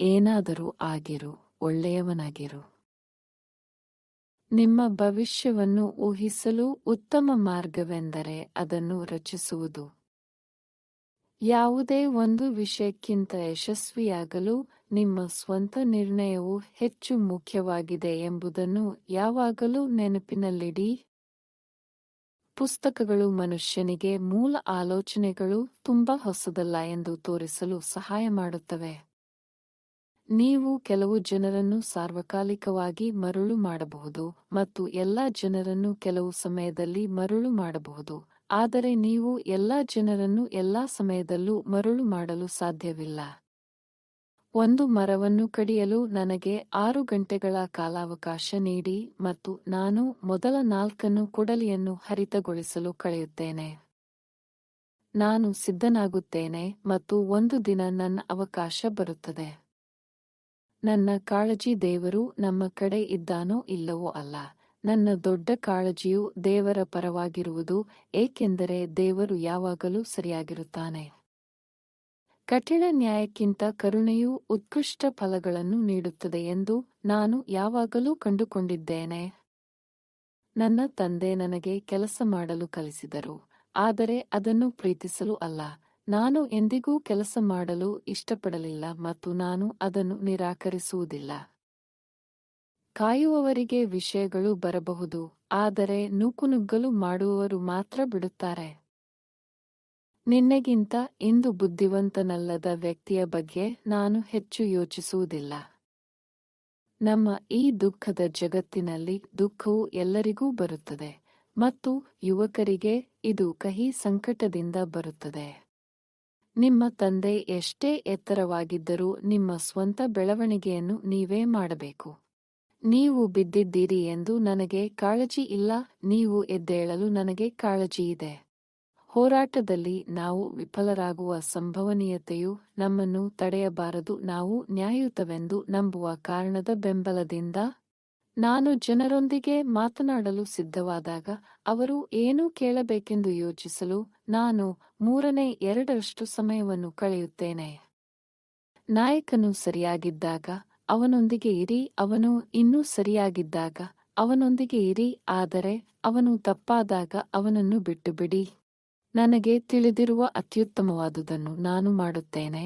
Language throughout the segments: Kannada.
ಏನಾದರೂ ಆಗಿರು, ಒಳ್ಳೆಯವನಾಗಿರು. ನಿಮ್ಮ ಭವಿಷ್ಯವನ್ನು ಊಹಿಸಲು ಉತ್ತಮ ಮಾರ್ಗವೆಂದರೆ ಅದನ್ನು ರಚಿಸುವುದು. ಯಾವುದೇ ಒಂದು ವಿಷಯಕ್ಕಿಂತ ಯಶಸ್ವಿಯಾಗಲು ನಿಮ್ಮ ಸ್ವಂತ ನಿರ್ಣಯವು ಹೆಚ್ಚು ಮುಖ್ಯವಾಗಿದೆ ಎಂಬುದನ್ನು ಯಾವಾಗಲೂ ನೆನಪಿನಲ್ಲಿಡಿ. ಪುಸ್ತಕಗಳು ಮನುಷ್ಯನಿಗೆ ಮೂಲ ಆಲೋಚನೆಗಳು ತುಂಬಾ ಹೊಸದಲ್ಲ ಎಂದು ತೋರಿಸಲು ಸಹಾಯ ಮಾಡುತ್ತವೆ. ನೀವು ಕೆಲವು ಜನರನ್ನು ಸಾರ್ವಕಾಲಿಕವಾಗಿ ಮರುಳು ಮಾಡಬಹುದು ಮತ್ತು ಎಲ್ಲಾ ಜನರನ್ನು ಕೆಲವು ಸಮಯದಲ್ಲಿ ಮರುಳು ಮಾಡಬಹುದು. ಆದರೆ ನೀವು ಎಲ್ಲಾ ಜನರನ್ನು ಎಲ್ಲಾ ಸಮಯದಲ್ಲೂ ಮರುಳು ಮಾಡಲು ಸಾಧ್ಯವಿಲ್ಲ. ಒಂದು ಮರವನ್ನು ಕಡಿಯಲು ನನಗೆ ಆರು ಗಂಟೆಗಳ ಕಾಲಾವಕಾಶ ನೀಡಿ ಮತ್ತು ನಾನು ಮೊದಲ ನಾಲ್ಕನ್ನು ಕೊಡಲಿಯನ್ನು ಹರಿತಗೊಳಿಸಲು ಕಳೆಯುತ್ತೇನೆ. ನಾನು ಸಿದ್ಧನಾಗುತ್ತೇನೆ ಮತ್ತು ಒಂದು ದಿನ ನನ್ನ ಅವಕಾಶ ಬರುತ್ತದೆ. ನನ್ನ ಕಾಳಜಿ ದೇವರು ನಮ್ಮ ಕಡೆ ಇದ್ದಾನೋ ಇಲ್ಲವೋ ಅಲ್ಲ. ನನ್ನ ದೊಡ್ಡ ಕಾಳಜಿಯು ದೇವರ ಪರವಾಗಿರುವುದು, ಏಕೆಂದರೆ ದೇವರು ಯಾವಾಗಲೂ ಸರಿಯಾಗಿರುತ್ತಾನೆ. ಕಠಿಣ ನ್ಯಾಯಕ್ಕಿಂತ ಕರುಣೆಯು ಉತ್ಕೃಷ್ಟ ಫಲಗಳನ್ನು ನೀಡುತ್ತದೆ ಎಂದು ನಾನು ಯಾವಾಗಲೂ ಕಂಡುಕೊಂಡಿದ್ದೇನೆ. ನನ್ನ ತಂದೆ ನನಗೆ ಕೆಲಸ ಮಾಡಲು ಕಲಿಸಿದರು, ಆದರೆ ಅದನ್ನು ಪ್ರೀತಿಸಲು ಅಲ್ಲ. ನಾನು ಎಂದಿಗೂ ಕೆಲಸ ಮಾಡಲು ಇಷ್ಟಪಡಲಿಲ್ಲ ಮತ್ತು ನಾನು ಅದನ್ನು ನಿರಾಕರಿಸುವುದಿಲ್ಲ. ಕಾಯುವವರಿಗೆ ವಿಷಯಗಳು ಬರಬಹುದು, ಆದರೆ ನೂಕುನುಗ್ಗಲು ಮಾಡುವವರು ಮಾತ್ರ ಬಿಡುತ್ತಾರೆ. ನಿನ್ನೆಗಿಂತ ಇಂದು ಬುದ್ಧಿವಂತನಲ್ಲದ ವ್ಯಕ್ತಿಯ ಬಗ್ಗೆ ನಾನು ಹೆಚ್ಚು ಯೋಚಿಸುವುದಿಲ್ಲ. ನಮ್ಮ ಈ ದುಃಖದ ಜಗತ್ತಿನಲ್ಲಿ ದುಃಖವು ಎಲ್ಲರಿಗೂ ಬರುತ್ತದೆ ಮತ್ತು ಯುವಕರಿಗೆ ಇದು ಕಹಿ ಸಂಕಟದಿಂದ ಬರುತ್ತದೆ. ನಿಮ್ಮ ತಂದೆ ಎಷ್ಟೇ ಎತ್ತರವಾಗಿದ್ದರೂ ನಿಮ್ಮ ಸ್ವಂತ ಬೆಳವಣಿಗೆಯನ್ನು ನೀವೇ ಮಾಡಬೇಕು. ನೀವು ಬಿದ್ದಿದ್ದೀರಿ ಎಂದು ನನಗೆ ಕಾಳಜಿ ಇಲ್ಲ, ನೀವು ಎದ್ದೇಳಲು ನನಗೆ ಕಾಳಜಿ ಇದೆ. ಹೋರಾಟದಲ್ಲಿ ನಾವು ವಿಫಲರಾಗುವ ಸಂಭವನೀಯತೆಯು ನಮ್ಮನ್ನು ತಡೆಯಬಾರದು, ನಾವು ನ್ಯಾಯಯುತವೆಂದು ನಂಬುವ ಕಾರಣದ ಬೆಂಬಲದಿಂದ ನಾನು ಜನರೊಂದಿಗೆ ಮಾತನಾಡಲು ಸಿದ್ಧವಾದಾಗ ಅವರು ಏನು ಕೇಳಬೇಕೆಂದು ಯೋಚಿಸಲು ನಾನು ಮೂರನೇ ಎರಡರಷ್ಟು ಸಮಯವನ್ನು ಕಳೆಯುತ್ತೇನೆ. ನಾಯಕನು ಸರಿಯಾಗಿದ್ದಾಗ ಅವನೊಂದಿಗೆ ಇರಿ, ಅವನು ಇನ್ನೂ ಸರಿಯಾಗಿದ್ದಾಗ ಅವನೊಂದಿಗೆ ಇರಿ, ಆದರೆ ಅವನು ತಪ್ಪಾದಾಗ ಅವನನ್ನು ಬಿಟ್ಟುಬಿಡಿ. ನನಗೆ ತಿಳಿದಿರುವ ಅತ್ಯುತ್ತಮವಾದುದನ್ನು ನಾನು ಮಾಡುತ್ತೇನೆ.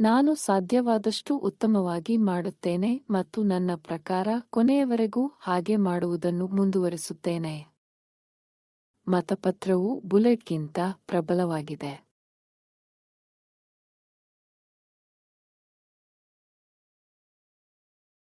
ನಾನು ಸಾಧ್ಯವಾದಷ್ಟು ಉತ್ತಮವಾಗಿ ಮಾಡುತ್ತೇನೆ ಮತ್ತು ನನ್ನ ಪ್ರಕಾರ ಕೊನೆಯವರೆಗೂ ಹಾಗೆ ಮಾಡುವುದನ್ನು ಮುಂದುವರಿಸುತ್ತೇನೆ. ಮತಪತ್ರವು ಬುಲೆಟ್ಗಿಂತ ಪ್ರಬಲವಾಗಿದೆ.